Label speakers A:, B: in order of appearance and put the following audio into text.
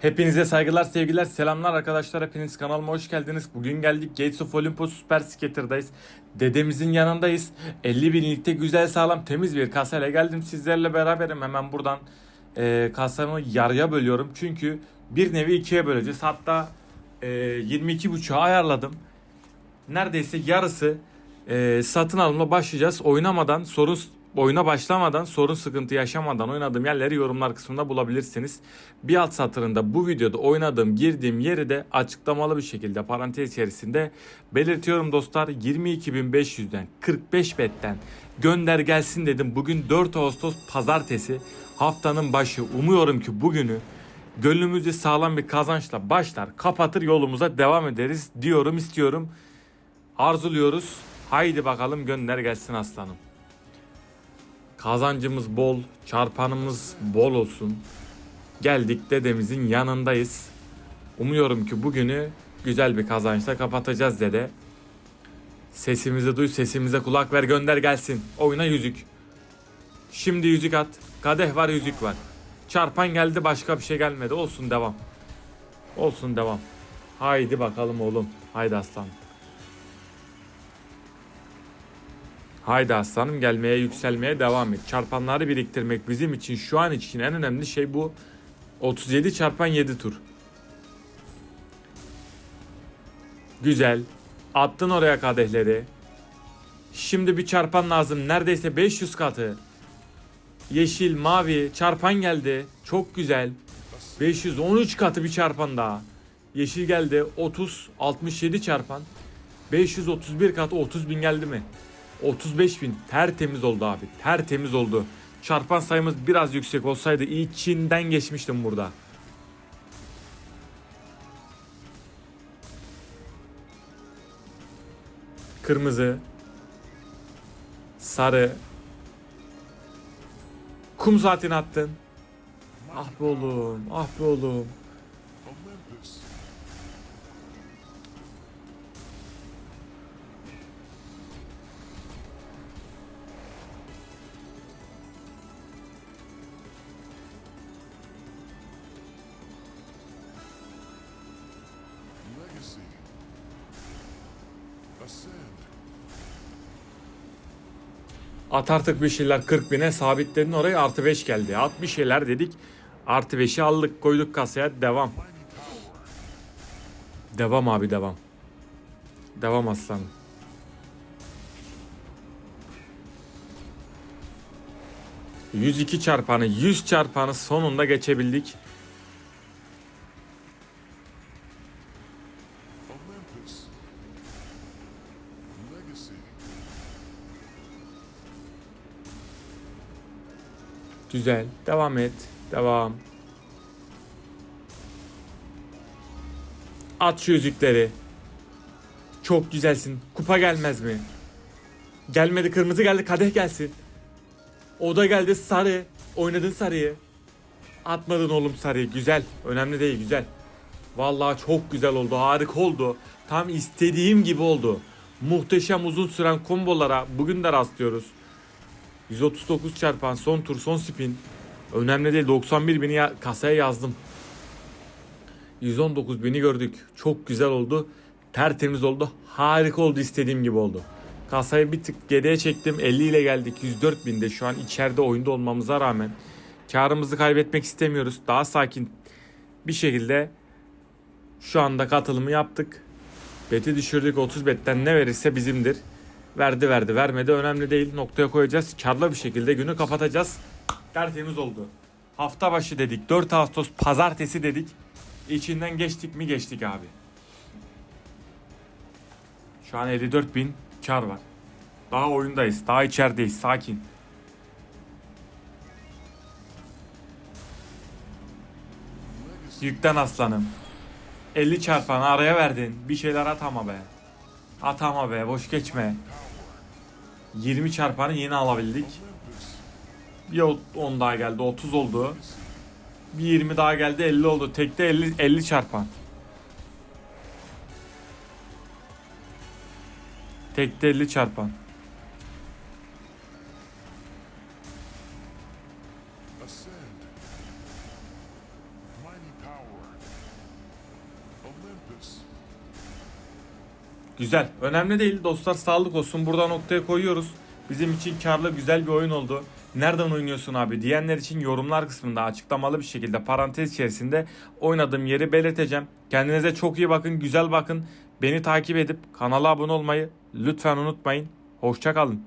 A: Hepinize saygılar, sevgiler, selamlar arkadaşlar. Hepiniz kanalıma hoş geldiniz. Bugün geldik Gates of Olympus Super Skater'dayız. Dedemizin yanındayız. 50 binlikte güzel sağlam temiz bir kasayla geldim sizlerle beraberim. Hemen buradan e, kasamı yarıya bölüyorum. Çünkü bir nevi ikiye böleceğiz. Hatta e, 22.5'a ayarladım. Neredeyse yarısı e, satın alma başlayacağız. Oynamadan sorun oyuna başlamadan sorun sıkıntı yaşamadan oynadığım yerleri yorumlar kısmında bulabilirsiniz. Bir alt satırında bu videoda oynadığım girdiğim yeri de açıklamalı bir şekilde parantez içerisinde belirtiyorum dostlar. 22.500'den 45 betten gönder gelsin dedim. Bugün 4 Ağustos pazartesi haftanın başı. Umuyorum ki bugünü gönlümüzde sağlam bir kazançla başlar kapatır yolumuza devam ederiz diyorum istiyorum. Arzuluyoruz. Haydi bakalım gönder gelsin aslanım. Kazancımız bol, çarpanımız bol olsun. Geldik dedemizin yanındayız. Umuyorum ki bugünü güzel bir kazançla kapatacağız dede. Sesimizi duy, sesimize kulak ver, gönder gelsin. Oyuna yüzük. Şimdi yüzük at. Kadeh var, yüzük var. Çarpan geldi, başka bir şey gelmedi. Olsun devam. Olsun devam. Haydi bakalım oğlum. Haydi aslanım. Haydi aslanım gelmeye yükselmeye devam et. Çarpanları biriktirmek bizim için şu an için en önemli şey bu. 37 çarpan 7 tur. Güzel. Attın oraya kadehleri. Şimdi bir çarpan lazım. Neredeyse 500 katı. Yeşil, mavi, çarpan geldi. Çok güzel. 513 katı bir çarpan daha. Yeşil geldi. 30, 67 çarpan. 531 katı 30 bin geldi mi? 35 bin tertemiz oldu abi. Tertemiz oldu. Çarpan sayımız biraz yüksek olsaydı içinden geçmiştim burada. Kırmızı. Sarı. Kum saatini attın. Ah be oğlum. Ah be oğlum. At artık bir şeyler 40 bine sabitledin orayı artı 5 geldi. At bir şeyler dedik. Artı 5'i aldık koyduk kasaya devam. Devam abi devam. Devam aslanım. ...102 çarpanı, 100 çarpanı sonunda geçebildik. Güzel. Devam et. Devam. At şu yüzükleri. Çok güzelsin. Kupa gelmez mi? Gelmedi kırmızı geldi kadeh gelsin. O da geldi sarı. Oynadın sarıyı. Atmadın oğlum sarıyı. Güzel. Önemli değil güzel. Vallahi çok güzel oldu. Harika oldu. Tam istediğim gibi oldu. Muhteşem uzun süren kombolara bugün de rastlıyoruz. 139 çarpan son tur son spin. Önemli değil 91 bini ya- kasaya yazdım. 119 bini gördük. Çok güzel oldu. Tertemiz oldu. Harika oldu istediğim gibi oldu. Kasayı bir tık geriye çektim. 50 ile geldik. 104 binde şu an içeride oyunda olmamıza rağmen. Karımızı kaybetmek istemiyoruz. Daha sakin bir şekilde şu anda katılımı yaptık. Beti düşürdük 30 betten ne verirse bizimdir. Verdi verdi vermedi önemli değil noktaya koyacağız. Karlı bir şekilde günü kapatacağız. Tertemiz oldu. Hafta başı dedik 4 Ağustos pazartesi dedik. İçinden geçtik mi geçtik abi. Şu an 54 bin kar var. Daha oyundayız daha içerideyiz sakin. Yükten aslanım. 50 çarpanı araya verdin. Bir şeyler at ama be. At ama be boş geçme. 20 çarpanı yeni alabildik. Bir o- 10 daha geldi 30 oldu. Bir 20 daha geldi 50 oldu. Tekte 50, 50 çarpan. Tekte 50 çarpan.
B: Ascend.
A: Güzel. Önemli değil dostlar sağlık olsun. Burada noktaya koyuyoruz. Bizim için karlı güzel bir oyun oldu. Nereden oynuyorsun abi diyenler için yorumlar kısmında açıklamalı bir şekilde parantez içerisinde oynadığım yeri belirteceğim. Kendinize çok iyi bakın, güzel bakın. Beni takip edip kanala abone olmayı lütfen unutmayın. Hoşça kalın.